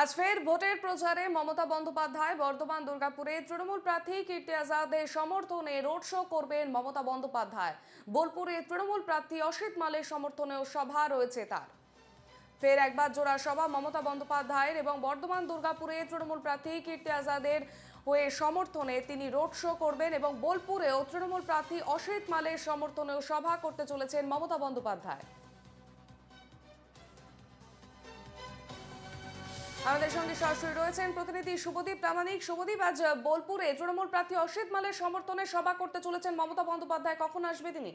আজ ফের ভোটের প্রচারে মমতা বন্দ্যোপাধ্যায়, বর্ধমান, দুর্গাপুরে তৃণমূল প্রার্থী কীর্তি আজাদের সমর্থনে রোড শো করবেন মমতা বন্দ্যোপাধ্যায়। বোলপুরে তৃণমূল প্রার্থী অসিত মালের সমর্থনেও সভা রয়েছে তার। ফের একবার জোড়া সভা মমতা বন্দ্যোপাধ্যায়ের এবং বর্ধমান, দুর্গাপুরে তৃণমূল প্রার্থী কীর্তি আজাদের হয়ে সমর্থনে তিনি রোড শো করবেন এবং বোলপুরেও তৃণমূল প্রার্থী অসিত মালের সমর্থনেও সভা করতে চলেছেন মমতা বন্দ্যোপাধ্যায়। আমাদের সঙ্গে সরাসরি রয়েছেন প্রতিনিধি শুভদীপ। প্রামাণিক শুভদীপ, আজ বোলপুরে তৃণমূল প্রার্থী অসিত মালের সমর্থনে সভা করতে চলেছেন মমতা বন্দ্যোপাধ্যায়। কখন আসবে তিনি?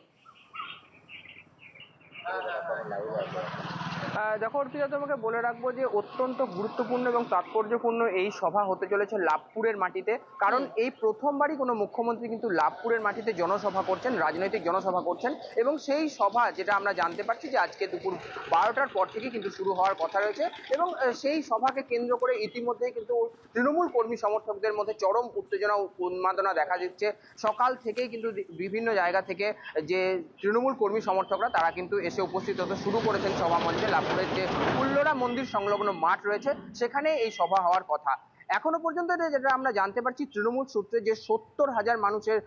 আহ, দেখো অর্পিতা তোমাকে বলে রাখব যে অত্যন্ত গুরুত্বপূর্ণ এবং তাৎপর্যপূর্ণ এই সভা হতে চলেছে লাভপুরের মাটিতে। কারণ এই প্রথমবারই কোনো মুখ্যমন্ত্রী কিন্তু লাভপুরের মাটিতে জনসভা করছেন রাজনৈতিক জনসভা করছেন এবং সেই সভা যেটা আমরা জানতে পারছি যে আজকে দুপুর বারোটার পর থেকে কিন্তু শুরু হওয়ার কথা রয়েছে এবং সেই সভাকে কেন্দ্র করে ইতিমধ্যেই কিন্তু তৃণমূল কর্মী সমর্থকদের মধ্যে চরম উত্তেজনা উন্মাদনা দেখা দিচ্ছে। সকাল থেকেই কিন্তু বিভিন্ন জায়গা থেকে যে তৃণমূল কর্মী সমর্থকরা তারা কিন্তু এসে উপস্থিত হতে শুরু করেছেন সভা মঞ্চে লাভপুরের যে উল্লোরা মন্দির সংলগ্ন মাঠ রয়েছে সেখানে এই সভা হওয়ার কথা। এখনও পর্যন্ত যেটা আমরা জানতে পারছি তৃণমূল সূত্রে যে সত্তর হাজার মানুষের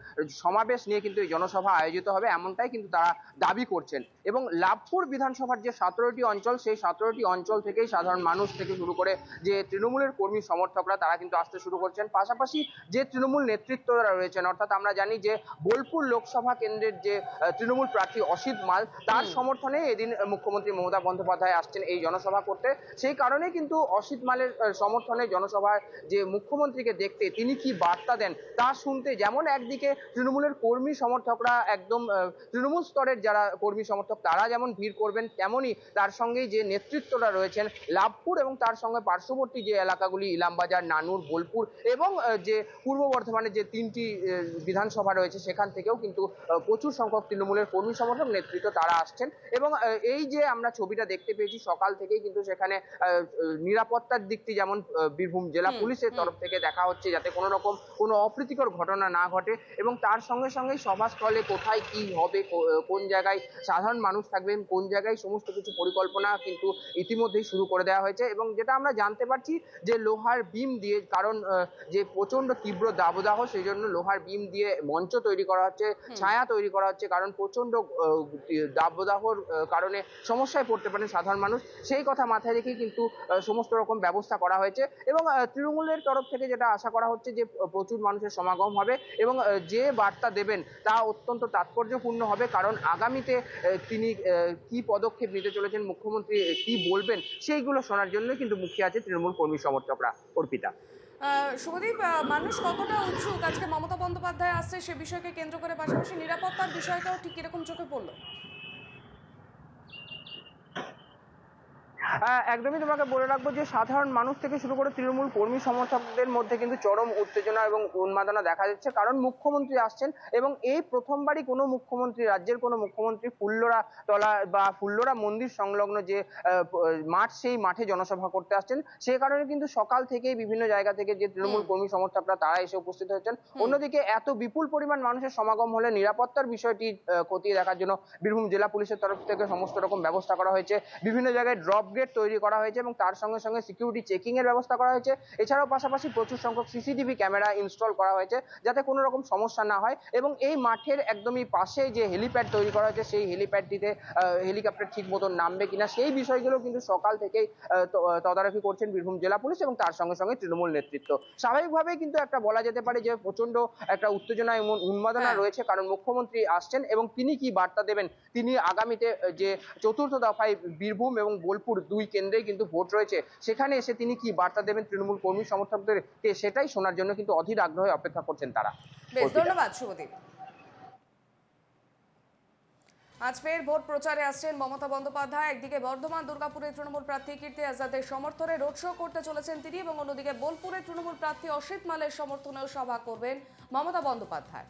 সমাবেশ নিয়ে কিন্তু এই জনসভা আয়োজিত হবে এমনটাই কিন্তু তারা দাবি করছেন। এবং লাভপুর বিধানসভার যে সতেরোটি অঞ্চল সেই সতেরোটি অঞ্চল থেকেই সাধারণ মানুষ থেকে শুরু করে যে তৃণমূলের কর্মী সমর্থকরা তারা কিন্তু আসতে শুরু করছেন। পাশাপাশি যে তৃণমূল নেতৃত্বরা রয়েছেন অর্থাৎ আমরা জানি যে বোলপুর লোকসভা কেন্দ্রের যে তৃণমূল প্রার্থী অসিত মাল তার সমর্থনে এদিন মুখ্যমন্ত্রী মমতা বন্দ্যোপাধ্যায় আসছেন এই জনসভা করতে। সেই কারণে কিন্তু অসিত মালের সমর্থনে জনসভায় যে মুখ্যমন্ত্রীকে দেখতে তিনি কি বার্তা দেন তা শুনতে যেমন একদিকে তৃণমূলের কর্মী সমর্থকরা একদম তৃণমূল স্তরের যারা কর্মী সমর্থক তারা যেমন ভিড় করবেন তেমনই তার সঙ্গেই যে নেতৃত্বরা রয়েছেন লাভপুর এবং তার সঙ্গে পার্শ্ববর্তী যে এলাকাগুলি ইলামবাজার, নানুর, বোলপুর এবং যে পূর্ব বর্ধমানের যে তিনটি বিধানসভা রয়েছে সেখান থেকেও কিন্তু প্রচুর সংখ্যক তৃণমূলের কর্মী সমর্থক নেতৃত্ব তারা আসছেন এবং এই যে আমরা ছবিটা দেখতে পেয়েছি সকাল থেকেই কিন্তু সেখানে নিরাপত্তার দিকটি যেমন বীরভূম জেলা পুলিশের। তরফ থেকে দেখা হচ্ছে যাতে কোনো রকম কোনো অপ্রীতিকর ঘটনা না ঘটে এবং তার সঙ্গে সঙ্গে সভাস্থলে কোথায় কি হবে কোন জায়গায় সাধারণ মানুষ থাকবেন কোন জায়গায় সমস্ত কিছু পরিকল্পনা কিন্তু ইতিমধ্যেই শুরু করে দেওয়া হয়েছে এবং যেটা আমরা জানতে পারছি যে লোহার বিম দিয়ে কারণ যে প্রচণ্ড তীব্র দাবদাহ সেই জন্য লোহার বিম দিয়ে মঞ্চ তৈরি করা হচ্ছে ছায়া তৈরি করা হচ্ছে কারণ প্রচণ্ড দাবদাহর কারণে সমস্যায় পড়তে পারেন সাধারণ মানুষ সেই কথা মাথায় রেখেই কিন্তু সমস্ত রকম ব্যবস্থা করা হয়েছে এবং আহ, তৃণমূলের তরফ থেকে যেটা আশা করা হচ্ছে যে প্রচুর মানুষের সমাগম হবে এবং যে বার্তা দেবেন তা অত্যন্ত তাৎপর্যপূর্ণ হবে। কারণ আগামীতে তিনি কি পদক্ষেপ নিতে চলেছেন, মুখ্যমন্ত্রী কি বলবেন, সেইগুলো শোনার জন্য কিন্তু মুখিয়ে আছে তৃণমূল কর্মী সমর্থকরা, অর্পিতা। শুভদীপ মানুষ কতটা উৎসুক? আজকে মমতা বন্দ্যোপাধ্যায় আসছে, সে বিষয়কে কেন্দ্র করে পাশাপাশি নিরাপত্তার বিষয়টাও ঠিক কীরকম চোখে পড়ল। একদমই তোমাকে বলে রাখব যে সাধারণ মানুষ থেকে শুরু করে তৃণমূল কর্মী সমর্থকদের মধ্যে কিন্তু চরম উত্তেজনা এবং উন্মাদনা দেখা যাচ্ছে। কারণ মুখ্যমন্ত্রী আসছেন এবং এই প্রথমবারই কোনো মুখ্যমন্ত্রী রাজ্যের কোনো মুখ্যমন্ত্রী ফুল্লরা তলা বা ফুল্লরা মন্দির সংলগ্ন যে মাঠ সেই মাঠে জনসভা করতে আসছেন। সে কারণে কিন্তু সকাল থেকেই বিভিন্ন জায়গা থেকে যে তৃণমূল কর্মী সমর্থকরা তারা এসে উপস্থিত হয়েছেন। অন্যদিকে এত বিপুল পরিমাণ মানুষের সমাগম হলে নিরাপত্তার বিষয়টি খতিয়ে দেখার জন্য বীরভূম জেলা পুলিশের তরফ থেকে সমস্ত রকম ব্যবস্থা করা হয়েছে। বিভিন্ন জায়গায় ড্রপ গেট তৈরি করা হয়েছে এবং তার সঙ্গে সঙ্গে সিকিউরিটি চেকিং এর ব্যবস্থা করা হয়েছে। এছাড়াও পাশাপাশি প্রচুর সংখ্যক সিসিটিভি ক্যামেরা ইনস্টল করা হয়েছে যাতে কোনো রকম সমস্যা না হয় এবং এই মাঠের একদমই পাশে যে হেলিপ্যাড তৈরি করা হয়েছে সেই হেলিপ্যাডটিতে হেলিকপ্টার ঠিক মতন নামবে কিনা সেই বিষয়গুলো কিন্তু সকাল থেকেই তদারকি করছেন বীরভূম জেলা পুলিশ এবং তার সঙ্গে সঙ্গে তৃণমূল নেতৃত্ব। স্বাভাবিকভাবেই কিন্তু একটা বলা যেতে পারে যে প্রচণ্ড একটা উত্তেজনা এবং উন্মাদনা হ্যাঁ। রয়েছে কারণ মুখ্যমন্ত্রী আসছেন এবং তিনি কি বার্তা দেবেন? তিনি আগামীতে যে চতুর্থ দফায় বীরভূম এবং বোলপুর দুই কেন্দ্রেই কিন্তু ভোট রয়েছে। সেখানে এসে তিনি কি বার্তা দেবেন তৃণমূল কর্মী সমর্থকদেরকে? সেটাই শোনার জন্য কিন্তু অধীর আগ্রহে অপেক্ষা করছেন তারা। বেশ ধন্যবাদ শুভদীপ। আজ ফের ভোট প্রচারে আসছেন মমতা বন্দ্যোপাধ্যায়। একদিকে বর্ধমান দুর্গাপুরে তৃণমূল প্রার্থী কীর্তি আজাদের সমর্থনে রোড শো করতে চলেছেন তিনি এবং অন্যদিকে বোলপুরে তৃণমূল প্রার্থী অসিত মালের সমর্থনেও সভা করবেন মমতা বন্দ্যোপাধ্যায়।